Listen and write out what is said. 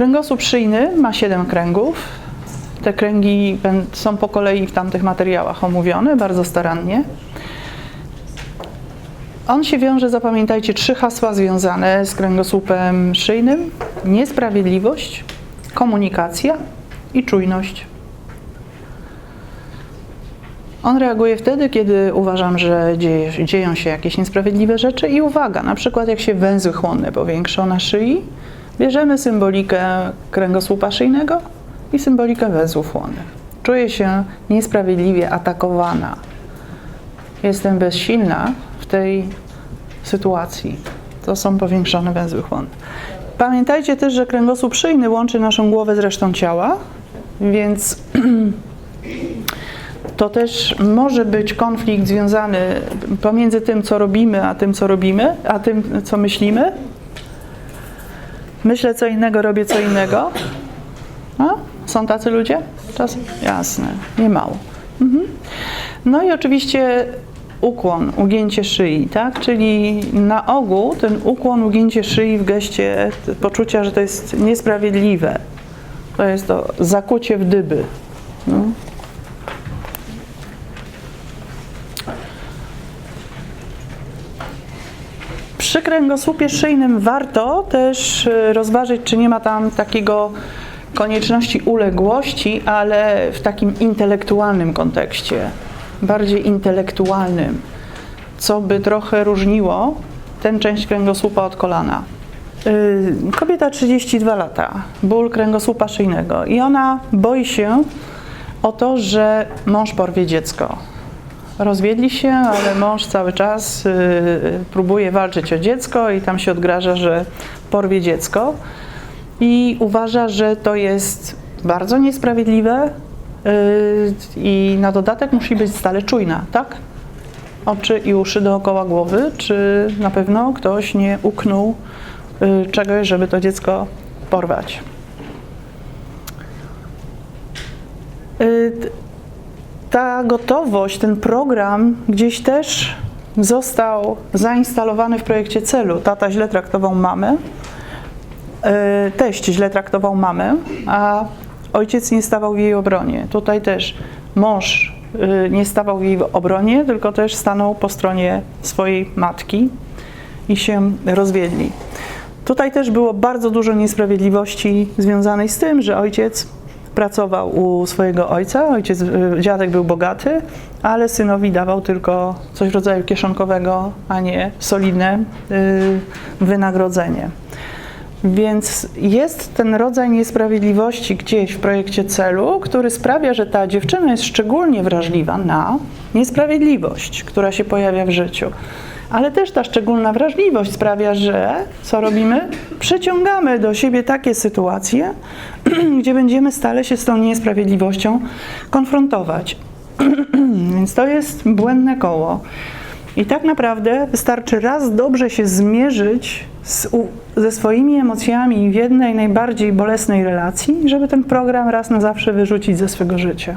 Kręgosłup szyjny ma 7 kręgów. Te kręgi są po kolei w tamtych materiałach omówione bardzo starannie. On się wiąże, zapamiętajcie, trzy hasła związane z kręgosłupem szyjnym: niesprawiedliwość, komunikacja i czujność. On reaguje wtedy, kiedy uważam, że dzieje, dzieją się jakieś niesprawiedliwe rzeczy i uwaga, na przykład jak się węzły chłonne powiększą na szyi, bierzemy symbolikę kręgosłupa szyjnego i symbolikę węzłów chłonnych. Czuję się niesprawiedliwie atakowana. Jestem bezsilna w tej sytuacji. To są powiększone węzły chłonne. Pamiętajcie też, że kręgosłup szyjny łączy naszą głowę z resztą ciała, więc to też może być konflikt związany pomiędzy tym, co robimy, a tym, co robimy, a tym, co myślimy. Myślę co innego, robię co innego. A? Są tacy ludzie? Czasem? Jasne, nie mało. Mhm. No i oczywiście ukłon, ugięcie szyi, tak? Czyli na ogół ten ukłon, ugięcie szyi w geście poczucia, że to jest niesprawiedliwe. To jest to zakucie w dyby. No. Przy kręgosłupie szyjnym warto też y, rozważyć, czy nie ma tam takiego konieczności uległości, ale w takim intelektualnym kontekście, bardziej intelektualnym, co by trochę różniło tę część kręgosłupa od kolana. Y, Kobieta 32 lata, ból kręgosłupa szyjnego i ona boi się o to, że mąż porwie dziecko. Rozwiedli się, ale mąż cały czas y, próbuje walczyć o dziecko i tam się odgraża, że porwie dziecko. I uważa, że to jest bardzo niesprawiedliwe y, i na dodatek musi być stale czujna, tak? Oczy i uszy dookoła głowy, czy na pewno ktoś nie uknął y, czegoś, żeby to dziecko porwać. Ta gotowość, ten program gdzieś też został zainstalowany w projekcie celu. Tata źle traktował mamę, e, teść źle traktował mamę, a ojciec nie stawał w jej obronie. Tutaj też mąż e, nie stawał w jej obronie, tylko też stanął po stronie swojej matki i się rozwiedli. Tutaj też było bardzo dużo niesprawiedliwości związanej z tym, że ojciec pracował u swojego ojca, ojciec, y, dziadek był bogaty, ale synowi dawał tylko coś w rodzaju kieszonkowego, a nie solidne y, wynagrodzenie. Więc jest ten rodzaj niesprawiedliwości gdzieś w projekcie celu, który sprawia, że ta dziewczyna jest szczególnie wrażliwa na niesprawiedliwość, która się pojawia w życiu. Ale też ta szczególna wrażliwość sprawia, że co robimy? Przyciągamy do siebie takie sytuacje, gdzie będziemy stale się z tą niesprawiedliwością konfrontować. Więc to jest błędne koło. I tak naprawdę wystarczy raz dobrze się zmierzyć z, u, ze swoimi emocjami w jednej najbardziej bolesnej relacji, żeby ten program raz na zawsze wyrzucić ze swego życia.